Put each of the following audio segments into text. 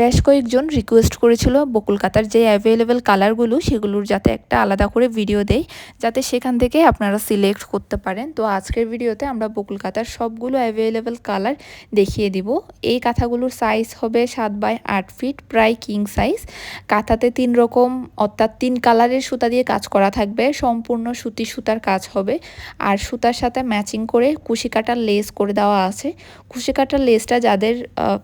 বেশ কয়েকজন রিকোয়েস্ট করেছিল বকুল কাতার যে অ্যাভেলেবেল কালারগুলো সেগুলোর যাতে একটা আলাদা করে ভিডিও দেয় যাতে সেখান থেকে আপনারা সিলেক্ট করতে পারেন। তো আজকের ভিডিওতে আমরা বকুল কাতার সবগুলো অ্যাভেলেবেল কালার দেখিয়ে দিব। এই কাঁথাগুলোর সাইজ হবে সাত বাই আট ফিট প্রায় কিং সাইজ কাঁথাতে তিন রকম, অর্থাৎ তিন কালারের সুতা দিয়ে কাজ করা থাকবে। সম্পূর্ণ সুতি সুতার কাজ হবে। আর সুতার সাথে ম্যাচিং করে কুশি কাটার লেস করে দেওয়া আছে। কুশি কাটার লেসটা যাদের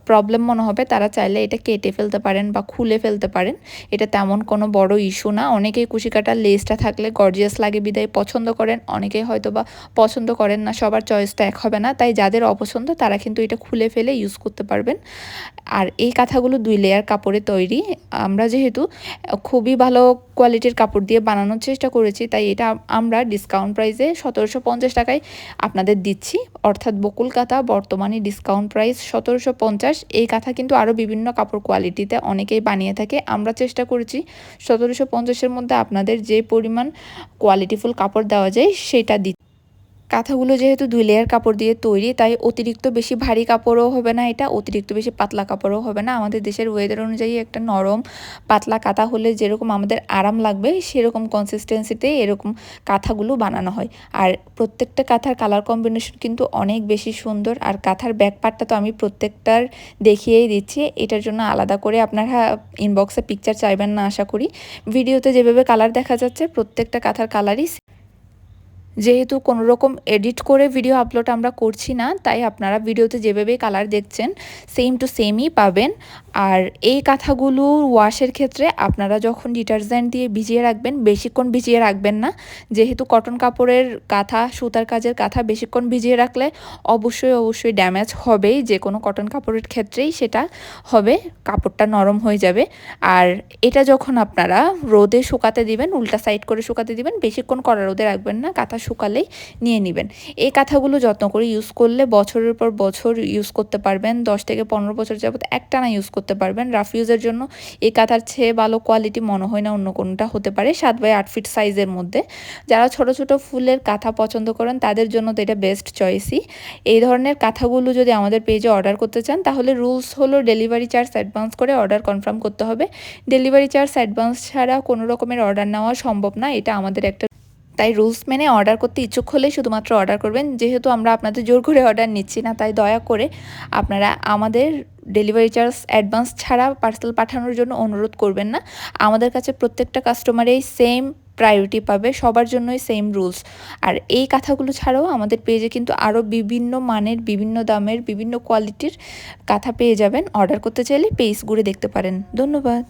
প্রবলেম মনে হবে তারা চাইলে এটা কেটে ফেলতে পারেন বা খুলে ফেলতে পারেন, এটা তেমন কোনো বড় ইস্যু না। অনেকেই কুশি কাটার লেসটা থাকলে গর্জিয়াস লাগে, বিদায় পছন্দ করেন, অনেকেই হয়তো বা পছন্দ করেন না, সবার চয়েসটা এক হবে না। তাই যাদের অপছন্দ, তারা কিন্তু এটা খুলে ফেলে ইউজ করতে পারবেন। আর এই কাঁথাগুলো দুই লেয়ার কাপড়ে তৈরি। আমরা যেহেতু খুবই ভালো কোয়ালিটির কাপড় দিয়ে বানানোর চেষ্টা করেছি, তাই এটা আমরা ডিসকাউন্ট প্রাইসে সতেরোশো পঞ্চাশ টাকায় আপনাদের দিচ্ছি। অর্থাৎ বকুল কাঁথা, বর্তমানে ডিসকাউন্ট প্রাইস সতেরোশো পঞ্চাশ। এই কাঁথা কিন্তু আরও বিভিন্ন কাপড় কোয়ালিটিতে অনেকেই বানিয়ে থাকে। আমরা চেষ্টা করেছি সতেরোশো পঞ্চাশের মধ্যে আপনাদের যে পরিমাণ কোয়ালিটিফুল কাপড় দেওয়া যায়, সেটা দিচ্ছি কাঁথাগুলো যেহেতু দুই লেয়ার কাপড় দিয়ে তৈরি, তাই অতিরিক্ত বেশি ভারী কাপড়ও হবে না এটা, অতিরিক্ত বেশি পাতলা কাপড়ও হবে না। আমাদের দেশের ওয়েদার অনুযায়ী একটা নরম, পাতলা কাঁথা হলে যেরকম আমাদের আরাম লাগবে, সেরকম কনসিস্টেন্সিতে এরকম কাঁথাগুলো বানানো হয়। আর প্রত্যেকটা কাঁথার কালার কম্বিনেশন কিন্তু অনেক বেশি সুন্দর, আর কাঁথার ব্যাক পার্টটা তো আমি প্রত্যেকটার দেখিয়েই দিচ্ছি। এটার জন্য আলাদা করে আপনারা ইনবক্সে পিকচার চাইবেন না, আশা করি। ভিডিওতে যেভাবে কালার দেখা যাচ্ছে, প্রত্যেকটা কাঁথার কালারই যেহেতু কোনো রকম এডিট করে ভিডিও আপলোড আমরা করছি না, তাই আপনারা ভিডিওতে যেভাবে কালার দেখছেন সেম টু সেমই পাবেন। আর এই কাঁথাগুলো ওয়াশের ক্ষেত্রে আপনারা যখন ডিটারজেন্ট দিয়ে ভিজিয়ে রাখবেন, বেশিক্ষণ ভিজিয়ে রাখবেন না। যেহেতু কটন কাপড়ের কাঁথা, সুতার কাজের কাঁথা বেশিক্ষণ ভিজিয়ে রাখলে অবশ্যই অবশ্যই ড্যামেজ হবেই। যে কোনো কটন কাপড়ের ক্ষেত্রেই সেটা হবে, কাপড়টা নরম হয়ে যাবে। আর এটা যখন আপনারা রোদে শুকাতে দিবেন, উল্টা সাইড করে শুকাতে দিবেন, বেশিক্ষণ কড়া রোদে রাখবেন না, কাঁথা শুকালেই নিয়ে নেবেন। এই কাঁথাগুলো যত্ন করে ইউজ করলে বছরের পর বছর ইউজ করতে পারবেন, দশ থেকে পনেরো বছর যাবত একটানা ইউজ করতে পারবেন। রাফ ইউজের জন্য এই কাঁথার চেয়ে ভালো কোয়ালিটি মনে হয় না, অন্য কোনোটা হতে পারে। সাত বাই আট ফিট সাইজের মধ্যে। যারা ছোট ছোট ফুলের কাঁথা পছন্দ করেন, তাদের জন্য তো এটা বেস্ট চয়েসই এই ধরনের কাঁথাগুলো যদি আমাদের পেজে অর্ডার করতে চান, তাহলে রুলস হলো ডেলিভারি চার্জ অ্যাডভান্স করে অর্ডার কনফার্ম করতে হবে। ডেলিভারি চার্জ অ্যাডভান্স ছাড়া কোনো রকমের অর্ডার নেওয়া সম্ভব না। এটা আমাদের একটা তাই রুলস মেনে অর্ডার করতে ইচ্ছুক হলে শুধুমাত্র অর্ডার করবেন। যেহেতু আমরা আপনাদের জোর করে অর্ডার নিচ্ছি না, তাই দয়া করে আপনারা আমাদের ডেলিভারি চার্জ অ্যাডভান্স ছাড়া পার্সেল পাঠানোর জন্য অনুরোধ করবেন না। আমাদের কাছে প্রত্যেকটা কাস্টমারেই সেম প্রায়োরিটি পাবে, সবার জন্যই সেম রুলস আর এই কাঁথাগুলো ছাড়াও আমাদের পেজে কিন্তু আরও বিভিন্ন মানের, বিভিন্ন দামের, বিভিন্ন কোয়ালিটির কাঁথা পেয়ে যাবেন। অর্ডার করতে চাইলে পেজ ঘুরে দেখতে পারেন। ধন্যবাদ।